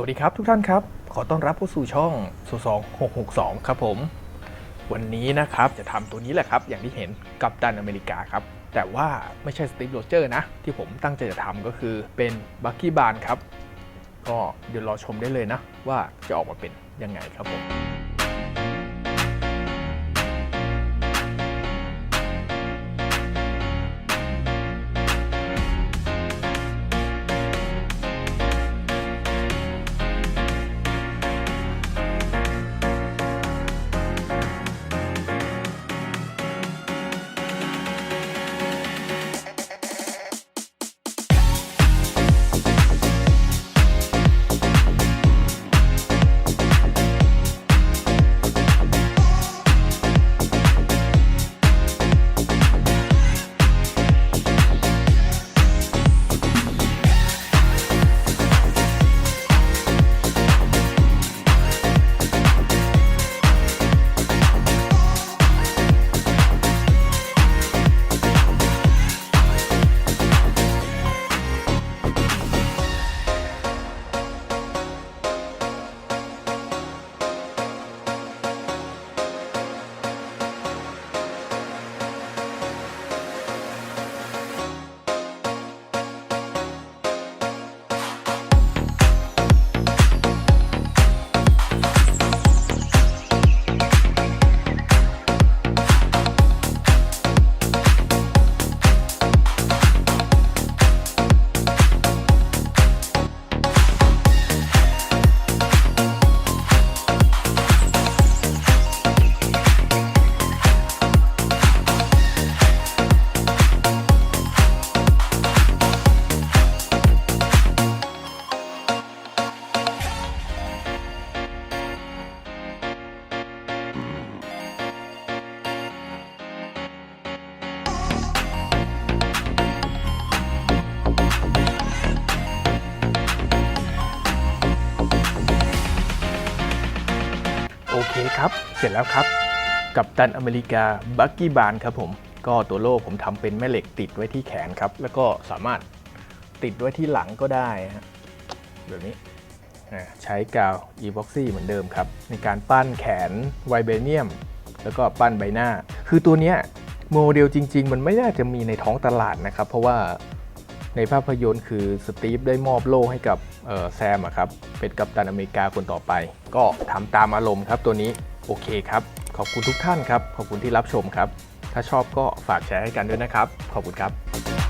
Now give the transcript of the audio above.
วัสดีครับทุกท่านครับ ขอต้อนรับเข้าสู่ช่องสู2662ครับผม วันนี้นะครับจะทำตัวนี้แหละครับ อย่างที่เห็นกับดันอเมริกาครับ แต่ว่าไม่ใช่สตีฟโรเจอร์นะ ที่ผมตั้งใจจะทำก็คือเป็นบักกี้บานครับ ก็เดี๋ยวรอชมได้เลยนะ ว่าจะออกมาเป็นยังไงครับผม เคครับ เสร็จแล้วครับ กับตันอเมริกาบักกี้บานครับผม ก็ตัวโล่ผมทำเป็นแม่เหล็กติดไว้ที่แขนครับ แล้วก็สามารถติดไว้ที่หลังก็ได้ฮะแบบนี้ใช้กาว e b o x y เหมือนเดิมครับ ในการปั้นแขนไวเบเนียม แล้วก็ปั้นใบหน้า คือตัวเนี้ยโมเดลจริง ๆ มันไม่น่าจะมีในท้องตลาดนะครับ เพราะว่า ในภาพยนตร์คือสตีฟได้มอบโล่ให้กับแซมครับเป็นกัปตันอเมริกาคนต่อไป ก็ทำตามอารมณ์ครับตัวนี้โอเคครับ ขอบคุณทุกท่านครับ ขอบคุณที่รับชมครับ ถ้าชอบก็ฝากแชร์ให้กันด้วยนะครับ ขอบคุณครับ